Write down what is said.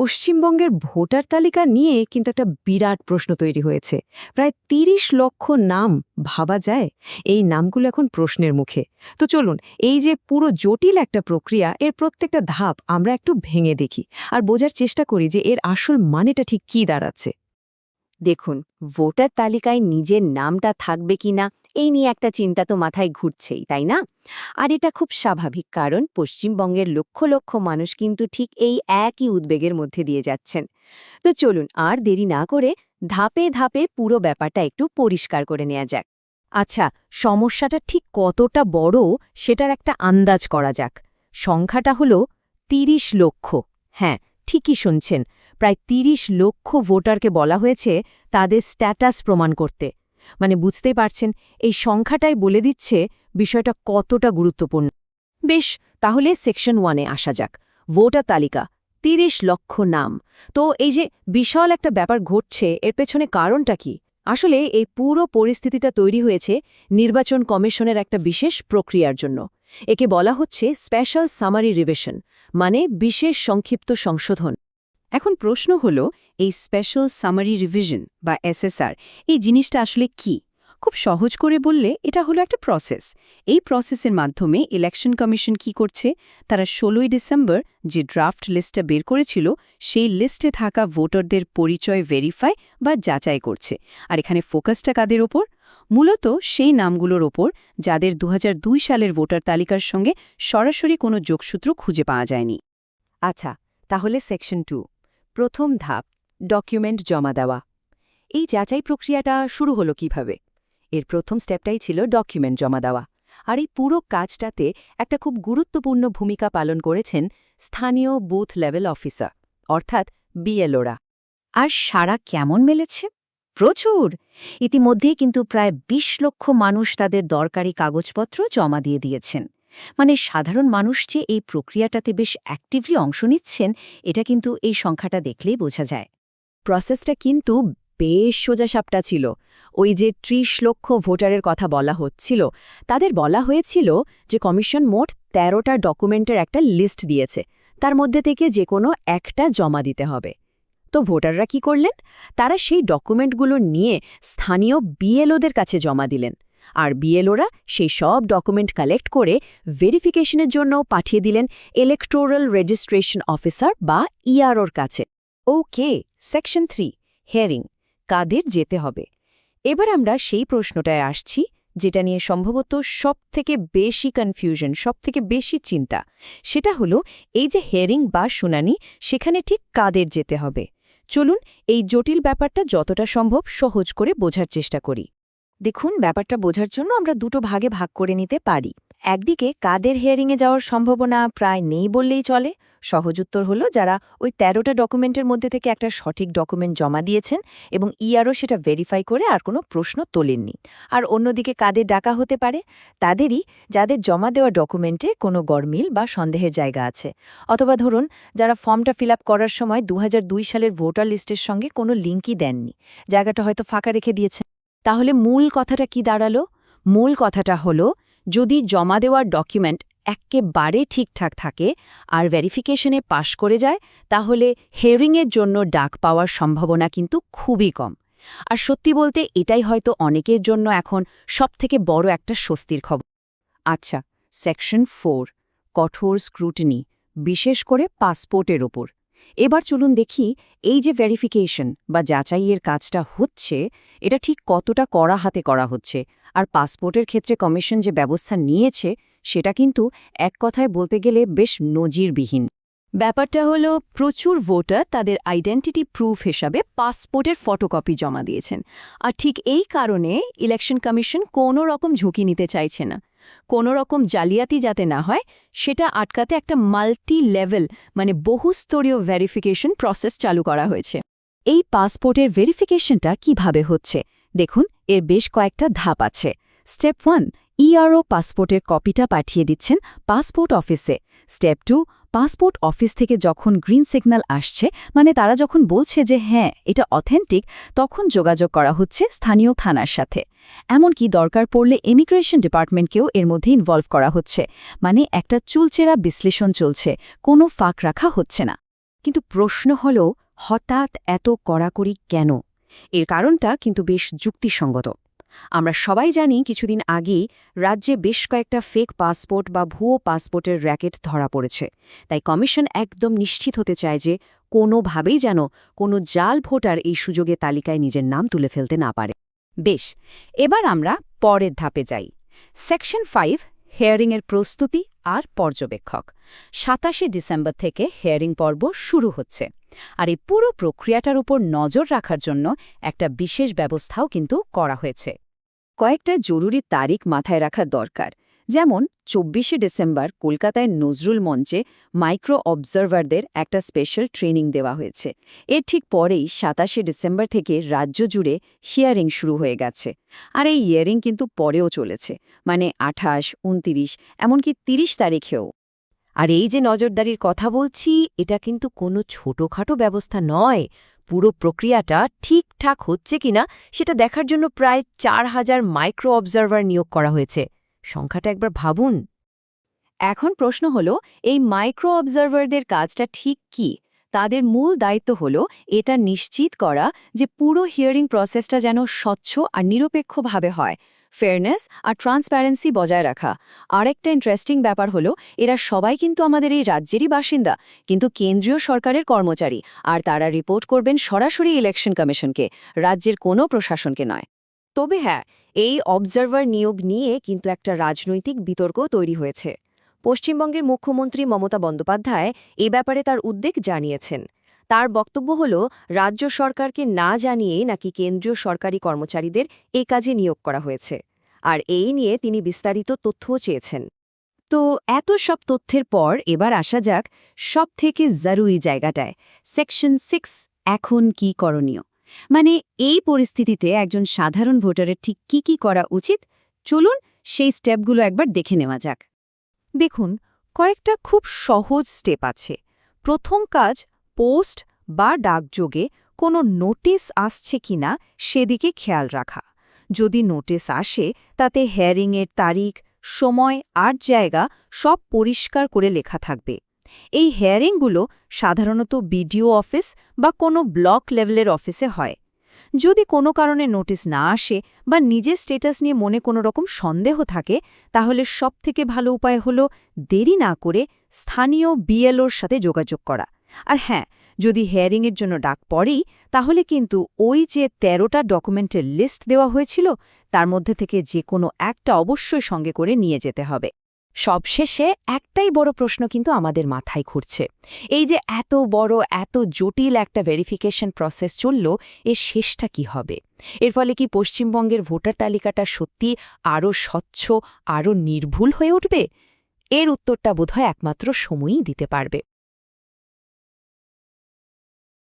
পশ্চিমবঙ্গের ভোটার তালিকা নিয়ে কিন্তু একটা বিরাট প্রশ্ন তৈরি হয়েছে। প্রায় ৩০ লক্ষ নাম ভাবা যায় এই নামগুলো এখন প্রশ্নের মুখে। তো চলুন, এই যে পুরো জটিল একটা প্রক্রিয়া, এর প্রত্যেকটা ধাপ আমরা একটু ভেঙে দেখি আর বোঝার চেষ্টা করি যে এর আসল মানেটা ঠিক কী দাঁড়াচ্ছে। দেখুন, ভোটার তালিকায় নিজের নামটা থাকবে কিনা এই নিয়ে একটা চিন্তা তো মাথায় ঘুরছেই, তাই না? আর এটা খুব স্বাভাবিক, কারণ পশ্চিমবঙ্গের লক্ষ লক্ষ মানুষ কিন্তু ঠিক এই একই উদ্বেগের মধ্যে দিয়ে যাচ্ছেন। তো চলুন, আর দেরি না করে ধাপে ধাপে পুরো ব্যাপারটা একটু পরিষ্কার করে নেওয়া যাক। আচ্ছা সমস্যাটা ঠিক কতটা বড় সেটার একটা আন্দাজ করা যাক। সংখ্যাটা হল ৩০ লক্ষ হ্যাঁ ঠিকই শুনছেন। প্রায় ৩০ লক্ষ ভোটারকে বলা হয়েছে তাদের স্ট্যাটাস প্রমাণ করতে। মানে বুঝতেই পারছেন, এই সংখ্যাটাই বলে দিচ্ছে বিষয়টা কতটা গুরুত্বপূর্ণ। বেশ, তাহলে সেকশন ওয়ানে আসা যাক। ভোটার তালিকা ৩০ লক্ষ নাম। তো এই যে বিশাল একটা ব্যাপার ঘটছে, এর পেছনে কারণটা কি? আসলে এই পুরো পরিস্থিতিটা তৈরি হয়েছে নির্বাচন কমিশনের একটা বিশেষ প্রক্রিয়ার জন্য। একে বলা হচ্ছে স্পেশাল সামারি রিভিশন। মানে বিশেষ সংক্ষিপ্ত সংশোধন। এখন প্রশ্ন হল, এই স্পেশাল সামারি রিভিশন বা এসএসআর এই জিনিসটা আসলে কি? খুব সহজ করে বললে এটা হলো একটা প্রসেস এই প্রসেসের মাধ্যমে ইলেকশন কমিশন কি করছে? তারা ষোলোই ডিসেম্বর যে ড্রাফট লিস্টটা বের করেছিল, সেই লিস্টে থাকা ভোটারদের পরিচয় ভেরিফাই বা যাচাই করছে। আর এখানে ফোকাসটা কাদের ওপর? মূলত সেই নামগুলোর ওপর যাদের দু হাজার দুই সালের ভোটার তালিকার সঙ্গে সরাসরি কোনো যোগসূত্র খুঁজে পাওয়া যায়নি। আচ্ছা তাহলে সেকশন টু, প্রথম ধাপ, ডকুমেন্ট জমা দেওয়া। এই যাচাই প্রক্রিয়াটা শুরু হলো কীভাবে? এর প্রথম স্টেপটাই ছিল ডকুমেন্ট জমা দেওয়া। আর এই পুরো কাজটাতে একটা খুব গুরুত্বপূর্ণ ভূমিকা পালন করেছেন স্থানীয় বুথ লেভেল অফিসার, অর্থাৎ বিএলওরা আর সারা কেমন মেলেছে? প্রচুর। ইতিমধ্যেই কিন্তু প্রায় ২০ লক্ষ মানুষ তাদের দরকারি কাগজপত্র জমা দিয়ে দিয়েছেন। মানে সাধারণ মানুষ যে এই প্রক্রিয়াটাতে বেশ অ্যাক্টিভলি অংশ নিচ্ছেন, এটা কিন্তু এই সংখ্যাটা দেখলেই বোঝা যায়। প্রসেসটা কিন্তু বেশ সোজাসাপটা ছিল। ওই যে ত্রিশ লক্ষ ভোটারের কথা বলা হচ্ছিল, তাদের বলা হয়েছিল যে কমিশন মোট তেরোটা ডকুমেন্টের একটা লিস্ট দিয়েছে। তার মধ্যে থেকে যে কোনো একটা জমা দিতে হবে। তো ভোটাররা কি করলেন? তারা সেই ডকুমেন্টগুলো নিয়ে স্থানীয় বিএলওদের কাছে জমা দিলেন। আর বিএলওরা সেই সব ডকুমেন্ট কালেক্ট করে ভেরিফিকেশনের জন্য পাঠিয়ে দিলেন ইলেকটোরাল রেজিস্ট্রেশন অফিসার বা ইআরওর কাছে। ওকে, সেকশন থ্রি, হেয়ারিং, কাদের যেতে হবে? এবার আমরা সেই প্রশ্নটায় আসছি, যেটা নিয়ে সম্ভবত সবথেকে বেশি কনফিউশন সবথেকে বেশি চিন্তা। সেটা হলো, এই যে হেয়ারিং বা শুনানি, সেখানে ঠিক কাদের যেতে হবে? চলুন এই জটিল ব্যাপারটা যতটা সম্ভব সহজ করে বোঝার চেষ্টা করি। দেখুন, ব্যাপারটা বোঝার জন্য আমরা দুটো ভাগে ভাগ করে নিতে পারি। একদিকে কাদের হেয়ারিংয়ে যাওয়ার সম্ভাবনা প্রায় নেই বললেই চলে, সহজ উত্তর হলো যারা ওই তেরোটা ডকুমেন্টের মধ্যে থেকে একটা সঠিক ডকুমেন্ট জমা দিয়েছেন এবং ইআরও সেটা ভেরিফাই করে আর কোনো প্রশ্ন তোলেননি। আর অন্যদিকে কাদের ডাকা হতে পারে, তাদেরই যাদের জমা দেওয়া ডকুমেন্টে কোনো গরমিল বা সন্দেহের জায়গা আছে। অথবা ধরুন, যারা ফর্মটা ফিল করার সময় দু হাজার দুই সালের ভোটার লিস্টের সঙ্গে কোনো লিঙ্কই দেননি, জায়গাটা হয়তো ফাঁকা রেখে দিয়েছেন। তাহলে মূল কথাটা কি দাঁড়াল? মূল কথাটা হলো যদি জমা দেওয়ার ডকুমেন্ট একেবারে ঠিকঠাক থাকে আর ভেরিফিকেশনে পাশ করে যায়, তাহলে হেয়ারিংয়ের জন্য ডাক পাওয়ার সম্ভাবনা কিন্তু খুবই কম। আর সত্যি বলতে এটাই হয়তো অনেকের জন্য এখন সবথেকে বড় একটা স্বস্তির খবর। আচ্ছা সেকশন ফোর কঠোর স্ক্রুটিনি বিশেষ করে পাসপোর্টের ওপর এবার চলুন দেখি এই যে ভেরিফিকেশন বা যাচাইয়ের কাজটা হচ্ছে, এটা ঠিক কতটা কড়া হাতে করা হচ্ছে। আর পাসপোর্টের ক্ষেত্রে কমিশন যে ব্যবস্থা নিয়েছে, সেটা কিন্তু এক কথায় বলতে গেলে বেশ নজিরবিহীন। ব্যাপারটা হলো, প্রচুর ভোটার তাদের আইডেন্টিটি প্রুফ হিসাবে পাসপোর্টের ফটোকপি জমা দিয়েছেন। আর ঠিক এই কারণে ইলেকশন কমিশন কোনো রকম ঝুঁকি নিতে চাইছে না। কোনো রকম জালিয়াতি যাতে না হয়, সেটা আটকাতে একটা মাল্টি লেভেল মানে বহুস্তরীয় ভেরিফিকেশন প্রসেস চালু করা হয়েছে। এই পাসপোর্টের ভেরিফিকেশনটা কীভাবে হচ্ছে? দেখুন, এর বেশ কয়েকটা ধাপ আছে। স্টেপ ওয়ান ইআরও পাসপোর্টের কপিটা পাঠিয়ে দিচ্ছেন পাসপোর্ট অফিসে। স্টেপ টু, পাসপোর্ট অফিস থেকে যখন গ্রিন সিগন্যাল আসছে মানে তারা যখন বলছে যে হ্যাঁ এটা অথেন্টিক, তখন যোগাযোগ করা হচ্ছে স্থানীয় থানার সাথে। এমনকি দরকার পড়লে ইমিগ্রেশন ডিপার্টমেন্টকেও এর মধ্যে ইনভলভ করা হচ্ছে। মানে একটা চুলচেরা বিশ্লেষণ চলছে, কোনো ফাঁক রাখা হচ্ছে না। কিন্তু প্রশ্ন হল, হঠাৎ এত কড়াকড়ি কেন? এর কারণটা কিন্তু বেশ যুক্তিসঙ্গত। আমরা সবাই জানি কিছুদিন আগেই রাজ্যে বেশ কয়েকটা ফেক পাসপোর্ট বা ভুয়ো পাসপোর্টের র্যাকেট ধরা পড়েছে। তাই কমিশন একদম নিশ্চিত হতে চায় যে কোনোভাবেই যেন কোনো জাল ভোটার এই সুযোগে তালিকায় নিজের নাম তুলে ফেলতে না পারে। বেশ, এবার আমরা পরের ধাপে যাই। সেকশন ফাইভ হেয়ারিংয়ের প্রস্তুতি আর পর্যবেক্ষক। সাতাশে ডিসেম্বর থেকে হেয়ারিং পর্ব শুরু হচ্ছে। আর এই পুরো প্রক্রিয়াটার উপর নজর রাখার জন্য একটা বিশেষ ব্যবস্থাও কিন্তু করা হয়েছে। কয়েকটা জরুরি তারিখ মাথায় রাখা দরকার। যেমন, চব্বিশে ডিসেম্বর কলকাতায় নজরুল মঞ্চে মাইক্রো অবজারভারদের একটা স্পেশাল ট্রেনিং দেওয়া হয়েছে। এর ঠিক পরেই সাতাশে ডিসেম্বর থেকে রাজ্য জুড়ে হিয়ারিং শুরু হয়ে গেছে। আর এই হিয়ারিং কিন্তু পরেও চলেছে মানে আঠাশ, উনতিরিশ, এমনকি তিরিশ তারিখেও। আর এই যে নজরদারির কথা বলছি, এটা কিন্তু কোনো ছোটখাটো ব্যবস্থা নয়। পুরো প্রক্রিয়াটা ঠিকঠাক হচ্ছে কিনা, সেটা দেখার জন্য প্রায় চার হাজার মাইক্রো অবজারভার নিয়োগ করা হয়েছে। সংখ্যাটা একবার ভাবুন। এখন প্রশ্ন হল, এই মাইক্রো অবজারভারদের কাজটা ঠিক কি? তাদের মূল দায়িত্ব হল এটা নিশ্চিত করা যে পুরো হিয়ারিং প্রসেসটা যেন স্বচ্ছ আর নিরপেক্ষভাবে হয় ফেয়ারনেস আর ট্রান্সপ্যারেন্সি বজায় রাখা। আরেকটা ইন্টারেস্টিং ব্যাপার হলো, এরা সবাই কিন্তু আমাদের এই রাজ্যেরই বাসিন্দা, কিন্তু কেন্দ্রীয় সরকারের কর্মচারী, আর তারা রিপোর্ট করবেন সরাসরি ইলেকশন কমিশনকে রাজ্যের কোনো প্রশাসনকে নয়। তবে হ্যাঁ এই অবজারভার নিয়োগ নিয়ে কিন্তু একটা রাজনৈতিক বিতর্ক তৈরি হয়েছে। পশ্চিমবঙ্গের মুখ্যমন্ত্রী মমতা বন্দ্যোপাধ্যায় এ ব্যাপারে তার উদ্বেগ জানিয়েছেন। তার বক্তব্য হল, রাজ্য সরকারকে না জানিয়েই নাকি কেন্দ্রীয় সরকারি কর্মচারীদের এ কাজে নিয়োগ করা হয়েছে। আর এই নিয়ে তিনি বিস্তারিত তথ্যও চেয়েছেন। তো এত সব তথ্যের পর এবার আসা যাক সব থেকে জরুরি জায়গাটায়। সেকশন সিক্স এখন কি করণীয়? মানে এই পরিস্থিতিতে একজন সাধারণ ভোটারের ঠিক কি কি করা উচিত? চলুন সেই স্টেপগুলো একবার দেখে নেওয়া যাক। দেখুন, কয়েকটা খুব সহজ স্টেপ আছে। প্রথম কাজ, পোস্ট বা ডাকযোগে কোনো নোটিস আসছে কিনা সেদিকে খেয়াল রাখা। যদি নোটিস আসে, তাতে হেয়ারিংয়ের তারিখ, সময় আর জায়গা সব পরিষ্কার করে লেখা থাকবে। এই হেয়ারিংগুলো সাধারণত বিডিও অফিস বা কোনো ব্লক লেভেলের অফিসে হয়। যদি কোনো কারণে নোটিশ না আসে বা নিজের স্টেটাস নিয়ে মনে কোনো রকম সন্দেহ থাকে, তাহলে সবথেকে ভালো উপায় হল দেরি না করে স্থানীয় বিএলওর সাথে যোগাযোগ করা। আর হ্যাঁ যদি হেয়ারিংয়ের জন্য ডাক পড়েই, তাহলে কিন্তু ওই যে তেরোটা ডকুমেন্টের লিস্ট দেওয়া হয়েছিল, তার মধ্যে থেকে যে কোনো একটা অবশ্যই সঙ্গে করে নিয়ে যেতে হবে। সবশেষে একটাই বড় প্রশ্ন কিন্তু আমাদের মাথায় ঘুরছে। এই যে এত বড়, এত জটিল একটা ভেরিফিকেশন প্রসেস চলল, এর শেষটা কি হবে? এর ফলে কি পশ্চিমবঙ্গের ভোটার তালিকাটা সত্যি আরও স্বচ্ছ আরও নির্ভুল হয়ে উঠবে? এর উত্তরটা বোধহয় একমাত্র সময়ই দিতে পারবে।